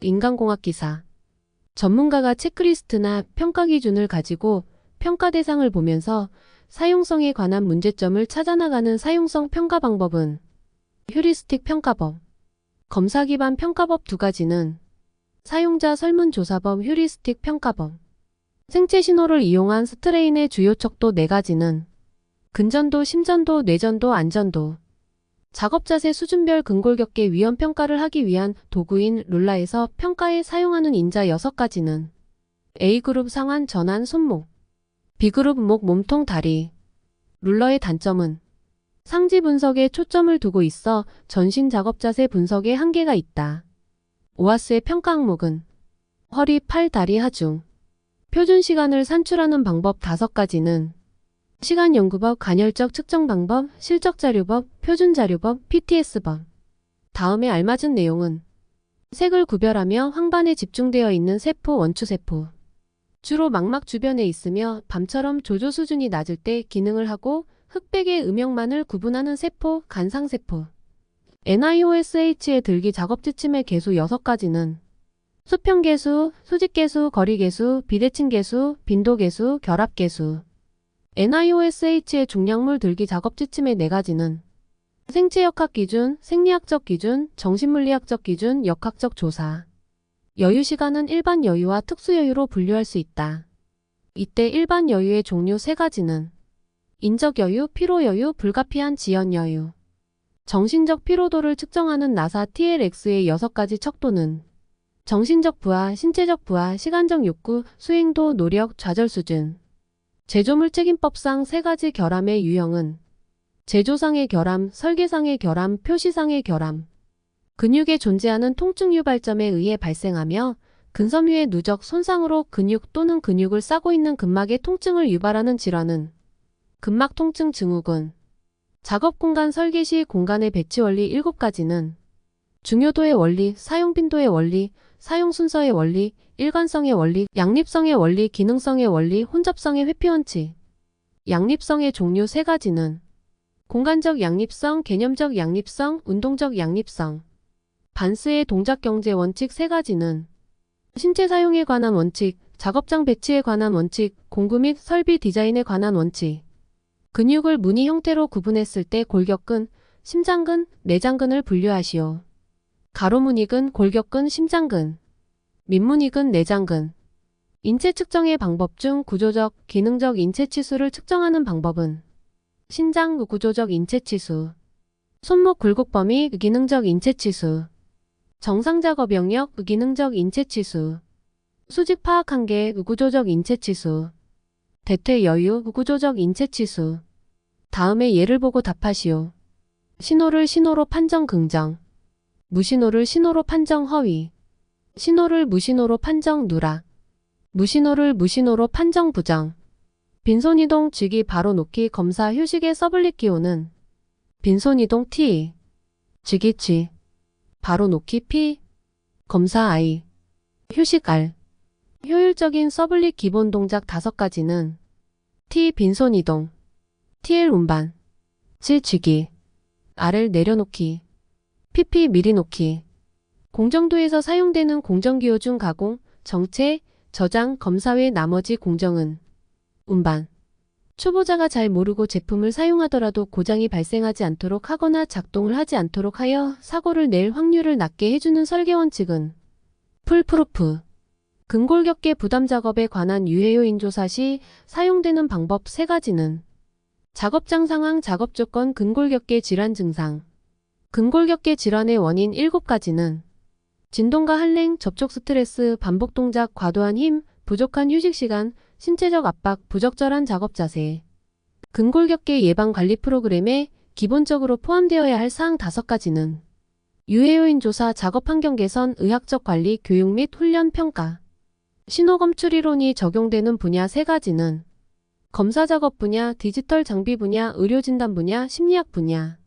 인간공학 기사. 전문가가 체크리스트나 평가 기준을 가지고 평가 대상을 보면서 사용성에 관한 문제점을 찾아나가는 사용성 평가 방법은 휴리스틱 평가법. 검사 기반 평가법 두 가지는 사용자 설문조사법 휴리스틱 평가법. 생체 신호를 이용한 스트레인의 주요 척도 네 가지는 근전도, 심전도, 뇌전도, 안전도. 작업 자세 수준별 근골격계 위험 평가를 하기 위한 도구인 룰라에서 평가에 사용하는 인자 6가지는 A그룹 상완, 전환, 손목, B그룹 목, 몸통, 다리. 룰러의 단점은 상지 분석에 초점을 두고 있어 전신 작업 자세 분석에 한계가 있다. 오아스의 평가 항목은 허리, 팔, 다리, 하중. 표준 시간을 산출하는 방법 5가지는 시간 연구법, 간헐적 측정 방법, 실적 자료법, 표준 자료법, PTS법. 다음에 알맞은 내용은 색을 구별하며 황반에 집중되어 있는 세포, 원추 세포. 주로 망막 주변에 있으며 밤처럼 조조 수준이 낮을 때 기능을 하고 흑백의 음영만을 구분하는 세포, 간상세포. NIOSH의 들기 작업 지침의 개수 6가지는 수평 개수, 수직 개수, 거리 개수, 비대칭 개수, 빈도 개수, 결합 개수. NIOSH의 중량물 들기 작업 지침의 네 가지는 생체 역학 기준, 생리학적 기준, 정신물리학적 기준, 역학적 조사. 여유 시간은 일반 여유와 특수 여유로 분류할 수 있다. 이때 일반 여유의 종류 세 가지는 인적 여유, 피로 여유, 불가피한 지연 여유. 정신적 피로도를 측정하는 나사 TLX의 여섯 가지 척도는 정신적 부하, 신체적 부하, 시간적 욕구, 수행도, 노력, 좌절 수준. 제조물 책임법상 세 가지 결함의 유형은 제조상의 결함, 설계상의 결함, 표시상의 결함. 근육에 존재하는 통증 유발점에 의해 발생하며 근섬유의 누적 손상으로 근육 또는 근육을 싸고 있는 근막의 통증을 유발하는 질환은 근막 통증 증후군. 작업 공간 설계 시 공간의 배치 원리 7가지는 중요도의 원리, 사용 빈도의 원리, 사용 순서의 원리, 일관성의 원리, 양립성의 원리, 기능성의 원리, 혼잡성의 회피 원칙. 양립성의 종류 3가지는 공간적 양립성, 개념적 양립성, 운동적 양립성. 반스의 동작 경제 원칙 3가지는 신체 사용에 관한 원칙, 작업장 배치에 관한 원칙, 공구 및 설비 디자인에 관한 원칙. 근육을 무늬 형태로 구분했을 때 골격근, 심장근, 내장근을 분류하시오. 가로무늬근, 골격근, 심장근. 민무늬근, 내장근. 인체 측정의 방법 중 구조적, 기능적 인체 치수를 측정하는 방법은 신장 구조적 인체 치수, 손목 굴곡 범위 기능적 인체 치수, 정상 작업 영역 기능적 인체 치수, 수직 파악 한계 구조적 인체 치수, 대퇴 여유 구조적 인체 치수. 다음에 예를 보고 답하시오. 신호를 신호로 판정 긍정, 무신호를 신호로 판정 허위, 신호를 무신호로 판정 누락, 무신호를 무신호로 판정 부정. 빈손 이동 쥐기 바로 놓기 검사 휴식의 서블릿 기호는 빈손 이동 T, G, 바로 놓기 P, 검사 I, 휴식 R. 효율적인 서블릿 기본 동작 5가지는 T 빈손 이동, TL 운반, G 쥐기, R을 내려놓기, PP 미리 놓기. 공정도에서 사용되는 공정기호 중 가공, 정체, 저장, 검사 외 나머지 공정은 운반. 초보자가 잘 모르고 제품을 사용하더라도 고장이 발생하지 않도록 하거나 작동을 하지 않도록 하여 사고를 낼 확률을 낮게 해주는 설계 원칙은 풀프루프. 근골격계 부담 작업에 관한 유해요인 조사 시 사용되는 방법 3가지는 작업장 상황, 작업 조건, 근골격계 질환 증상. 근골격계 질환의 원인 7가지는 진동과 한랭, 접촉 스트레스, 반복 동작, 과도한 힘, 부족한 휴식 시간, 신체적 압박, 부적절한 작업 자세. 근골격계 예방 관리 프로그램에 기본적으로 포함되어야 할 사항 5가지는 유해요인 조사, 작업 환경 개선, 의학적 관리, 교육 및 훈련 평가. 신호검출 이론이 적용되는 분야 3가지는 검사 작업 분야, 디지털 장비 분야, 의료진단 분야, 심리학 분야.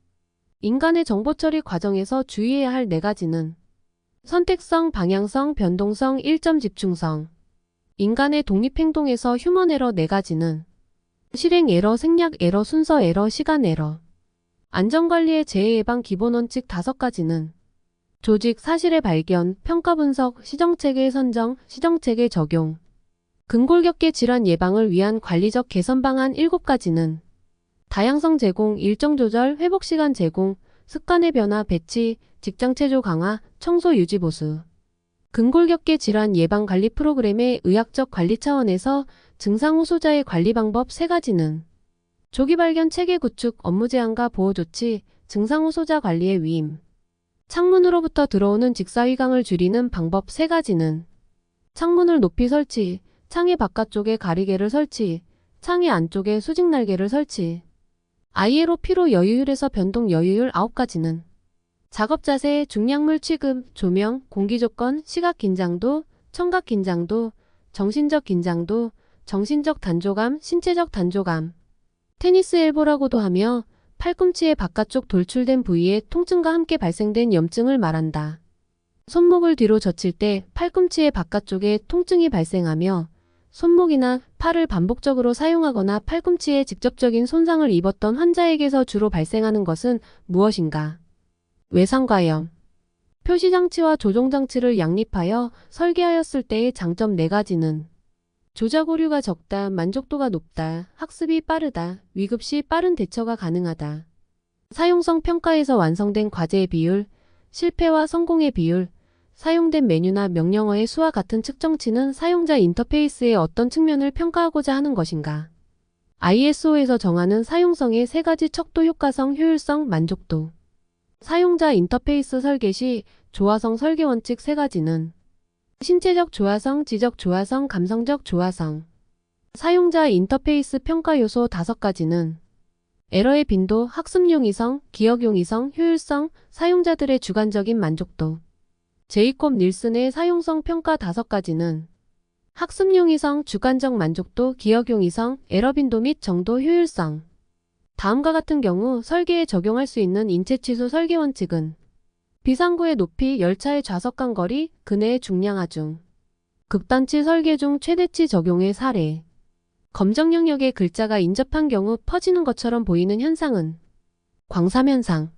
인간의 정보 처리 과정에서 주의해야 할 4가지는 선택성, 방향성, 변동성, 일점 집중성. 인간의 독립행동에서 휴먼 에러 4가지는 실행 에러, 생략 에러, 순서 에러, 시간 에러. 안전관리의 재해 예방 기본 원칙 5가지는 조직 사실의 발견, 평가 분석, 시정체계 선정, 시정체계 적용. 근골격계 질환 예방을 위한 관리적 개선 방안 7가지는 다양성 제공, 일정 조절, 회복 시간 제공, 습관의 변화, 배치, 직장 체조 강화, 청소 유지 보수. 근골격계 질환 예방 관리 프로그램의 의학적 관리 차원에서 증상 호소자의 관리 방법 3가지는 조기 발견 체계 구축, 업무 제한과 보호 조치, 증상 호소자 관리의 위임. 창문으로부터 들어오는 직사휘강을 줄이는 방법 3가지는 창문을 높이 설치, 창의 바깥쪽에 가리개를 설치, 창의 안쪽에 수직 날개를 설치. ILO 피로 여유율에서 변동 여유율 9가지는 작업 자세, 중량물 취급, 조명, 공기 조건, 시각 긴장도, 청각 긴장도, 정신적 긴장도, 정신적 단조감, 신체적 단조감. 테니스 엘보라고도 하며 팔꿈치의 바깥쪽 돌출된 부위에 통증과 함께 발생된 염증을 말한다. 손목을 뒤로 젖힐 때 팔꿈치의 바깥쪽에 통증이 발생하며 손목이나 팔을 반복적으로 사용하거나 팔꿈치에 직접적인 손상을 입었던 환자에게서 주로 발생하는 것은 무엇인가? 외상과염. 표시장치와 조종장치를 양립하여 설계하였을 때의 장점 4가지는 조작 오류가 적다, 만족도가 높다, 학습이 빠르다, 위급 시 빠른 대처가 가능하다. 사용성 평가에서 완성된 과제의 비율, 실패와 성공의 비율, 사용된 메뉴나 명령어의 수와 같은 측정치는 사용자 인터페이스의 어떤 측면을 평가하고자 하는 것인가. ISO에서 정하는 사용성의 세 가지 척도 효과성, 효율성, 만족도. 사용자 인터페이스 설계 시 조화성 설계 원칙 세 가지는 신체적 조화성, 지적 조화성, 감성적 조화성. 사용자 인터페이스 평가 요소 다섯 가지는 에러의 빈도, 학습 용 이성, 기억 용 이성, 효율성, 사용자들의 주관적인 만족도. 제이콥 닐슨의 사용성 평가 다섯 가지는 학습 용이성, 주관적 만족도, 기억 용이성, 에러 빈도 및 정도 효율성. 다음과 같은 경우 설계에 적용할 수 있는 인체 취소 설계 원칙은 비상구의 높이, 열차의 좌석 간 거리, 그네의 중량 하중. 극단치 설계 중 최대치 적용의 사례. 검정 영역에 글자가 인접한 경우 퍼지는 것처럼 보이는 현상은 광삼현상.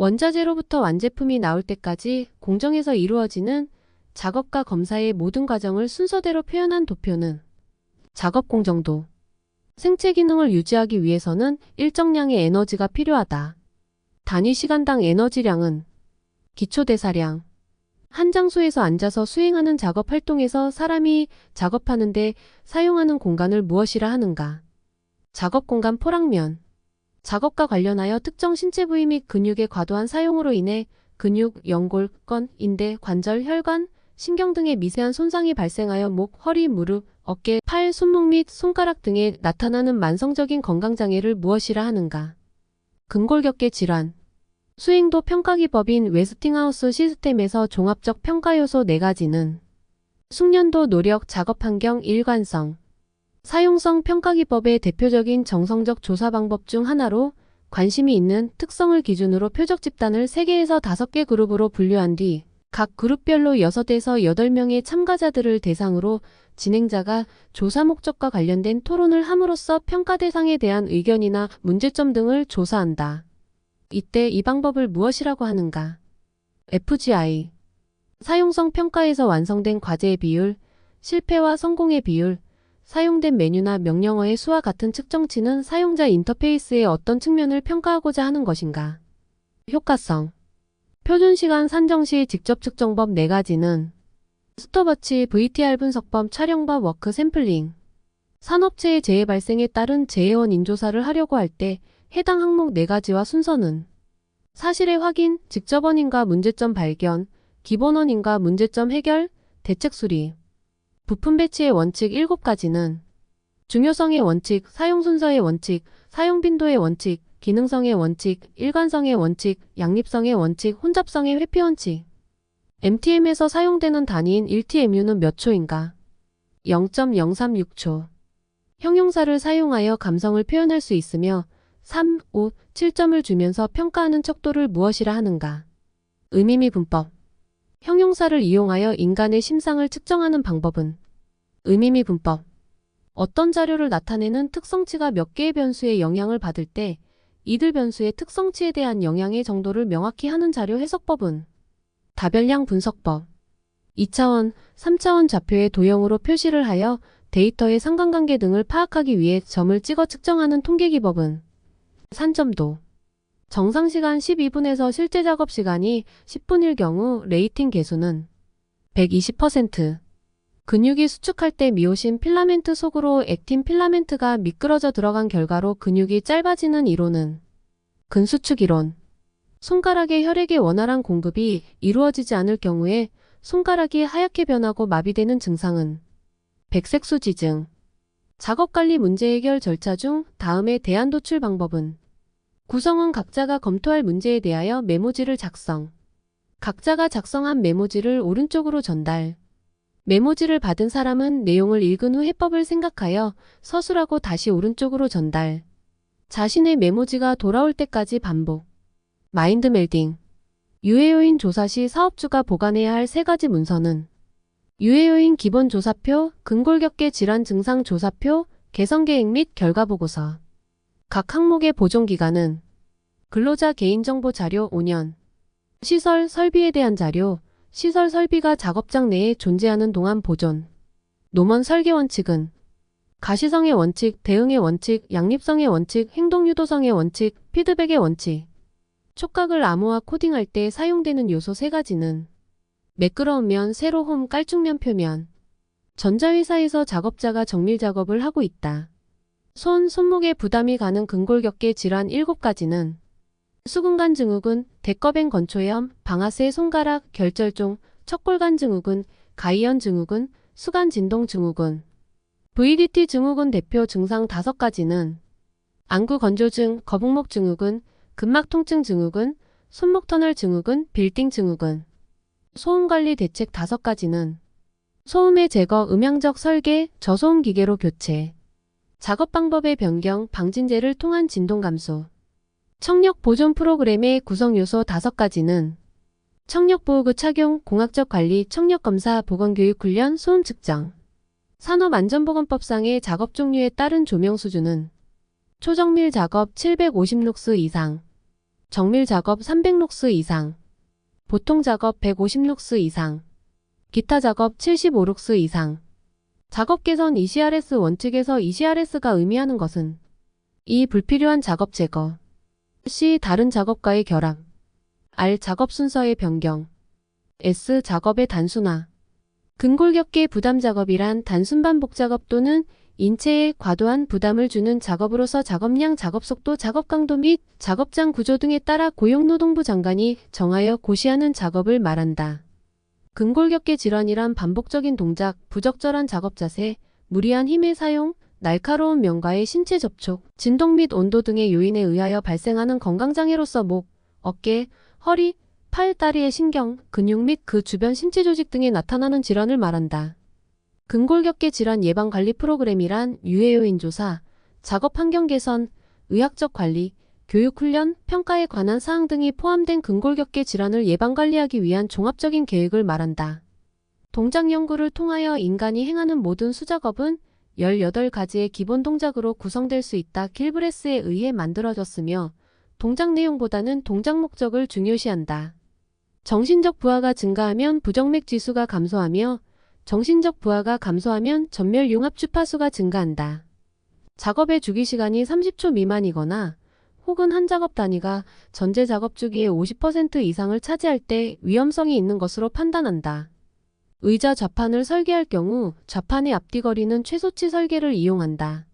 원자재로부터 완제품이 나올 때까지 공정에서 이루어지는 작업과 검사의 모든 과정을 순서대로 표현한 도표는 작업 공정도. 생체 기능을 유지하기 위해서는 일정량의 에너지가 필요하다. 단위 시간당 에너지량은 기초 대사량. 한 장소에서 앉아서 수행하는 작업 활동에서 사람이 작업하는데 사용하는 공간을 무엇이라 하는가? 작업 공간 포랑면. 작업과 관련하여 특정 신체 부위 및 근육의 과도한 사용으로 인해 근육, 연골, 건, 인대, 관절, 혈관, 신경 등의 미세한 손상이 발생하여 목, 허리, 무릎, 어깨, 팔, 손목 및 손가락 등에 나타나는 만성적인 건강장애를 무엇이라 하는가? 근골격계 질환. 수행도 평가기법인 웨스팅하우스 시스템에서 종합적 평가 요소 4가지는 숙련도 노력 작업 환경 일관성 사용성 평가기법의 대표적인 정성적 조사 방법 중 하나로 관심이 있는 특성을 기준으로 표적 집단을 3개에서 5개 그룹으로 분류한 뒤 각 그룹별로 6에서 8명의 참가자들을 대상으로 진행자가 조사 목적과 관련된 토론을 함으로써 평가 대상에 대한 의견이나 문제점 등을 조사한다. 이때 이 방법을 무엇이라고 하는가? FGI 사용성 평가에서 완성된 과제의 비율, 실패와 성공의 비율, 사용된 메뉴나 명령어의 수와 같은 측정치는 사용자 인터페이스의 어떤 측면을 평가하고자 하는 것인가? 효과성 표준시간 산정 시 직접 측정법 4가지는 스톱워치, VTR 분석법, 촬영법, 워크 샘플링 산업체의 재해 발생에 따른 재해원 인조사를 하려고 할 때 해당 항목 4가지와 순서는 사실의 확인, 직접 원인과 문제점 발견, 기본 원인과 문제점 해결, 대책 수립 부품 배치의 원칙 7가지는 중요성의 원칙, 사용 순서의 원칙, 사용 빈도의 원칙, 기능성의 원칙, 일관성의 원칙, 양립성의 원칙, 혼잡성의 회피 원칙. MTM에서 사용되는 단위인 1TMU는 몇 초인가? 0.036초. 형용사를 사용하여 감성을 표현할 수 있으며 3, 5, 7점을 주면서 평가하는 척도를 무엇이라 하는가? 의미미 분법. 형용사를 이용하여 인간의 심상을 측정하는 방법은 의미미 분법. 어떤 자료를 나타내는 특성치가 몇 개의 변수의 영향을 받을 때 이들 변수의 특성치에 대한 영향의 정도를 명확히 하는 자료 해석법은 다별량 분석법 2차원, 3차원 좌표의 도형으로 표시를 하여 데이터의 상관관계 등을 파악하기 위해 점을 찍어 측정하는 통계기법은 산점도 정상 시간 12분에서 실제 작업 시간이 10분일 경우 레이팅 개수는 120%. 근육이 수축할 때 미오신 필라멘트 속으로 액틴 필라멘트가 미끄러져 들어간 결과로 근육이 짧아지는 이론은 근수축 이론. 손가락의 혈액의 원활한 공급이 이루어지지 않을 경우에 손가락이 하얗게 변하고 마비되는 증상은 백색수지증. 작업관리 문제 해결 절차 중 다음의 대안 도출 방법은 구성원 각자가 검토할 문제에 대하여 메모지를 작성. 각자가 작성한 메모지를 오른쪽으로 전달. 메모지를 받은 사람은 내용을 읽은 후 해법을 생각하여 서술하고 다시 오른쪽으로 전달. 자신의 메모지가 돌아올 때까지 반복. 마인드 멜딩. 유해요인 조사 시 사업주가 보관해야 할 세 가지 문서는 유해요인 기본 조사표, 근골격계 질환 증상 조사표, 개선 계획 및 결과 보고서. 각 항목의 보존 기간은 근로자 개인정보 자료 5년. 시설 설비에 대한 자료, 시설 설비가 작업장 내에 존재하는 동안 보존. 노먼 설계 원칙은 가시성의 원칙, 대응의 원칙, 양립성의 원칙, 행동유도성의 원칙, 피드백의 원칙. 촉각을 암호화 코딩할 때 사용되는 요소 세 가지는 매끄러운 면, 세로 홈, 깔쭉면 표면. 전자회사에서 작업자가 정밀 작업을 하고 있다. 손, 손목에 부담이 가는 근골격계 질환 7가지는 수근간 증후군, 대꺼뱅 건초염, 방아쇠 손가락, 결절종, 척골간 증후군, 가이언 증후군, 수간 진동 증후군. VDT 증후군 대표 증상 5가지는 안구 건조증, 거북목 증후군, 근막 통증 증후군, 손목 터널 증후군, 빌딩 증후군. 소음 관리 대책 5가지는 소음의 제거, 음향적 설계, 저소음 기계로 교체. 작업 방법의 변경, 방진제를 통한 진동 감소. 청력 보존 프로그램의 구성 요소 5가지는 청력 보호구 착용, 공학적 관리, 청력 검사, 보건 교육 훈련, 소음 측정. 산업안전보건법상의 작업 종류에 따른 조명 수준은 초정밀 작업 750룩스 이상, 정밀 작업 300룩스 이상, 보통 작업 150룩스 이상, 기타 작업 75룩스 이상. 작업 개선 ECRS 원칙에서 ECRS가 의미하는 것은 이 불필요한 작업 제거, C 다른 작업과의 결합, R 작업 순서의 변경, S 작업의 단순화. 근골격계 부담 작업이란 단순 반복 작업 또는 인체에 과도한 부담을 주는 작업으로서 작업량, 작업 속도, 작업 강도 및 작업장 구조 등에 따라 고용노동부 장관이 정하여 고시하는 작업을 말한다. 근골격계 질환이란 반복적인 동작, 부적절한 작업 자세, 무리한 힘의 사용, 날카로운 면과의 신체 접촉, 진동 및 온도 등의 요인에 의하여 발생하는 건강장애로서 목, 어깨, 허리, 팔, 다리의 신경, 근육 및 그 주변 신체 조직 등에 나타나는 질환을 말한다. 근골격계 질환 예방 관리 프로그램이란 유해 요인 조사, 작업 환경 개선, 의학적 관리, 교육 훈련, 평가에 관한 사항 등이 포함된 근골격계 질환을 예방 관리하기 위한 종합적인 계획을 말한다. 동작 연구를 통하여 인간이 행하는 모든 수작업은 18가지의 기본 동작으로 구성될 수 있다. 킬브레스에 의해 만들어졌으며 동작 내용보다는 동작 목적을 중요시한다. 정신적 부하가 증가하면 부정맥 지수가 감소하며 정신적 부하가 감소하면 전멸 융합 주파수가 증가한다. 작업의 주기 시간이 30초 미만이거나 혹은 한 작업 단위가 전체 작업 주기의 50% 이상을 차지할 때 위험성이 있는 것으로 판단한다. 의자 좌판을 설계할 경우 좌판의 앞뒤 거리는 최소치 설계를 이용한다.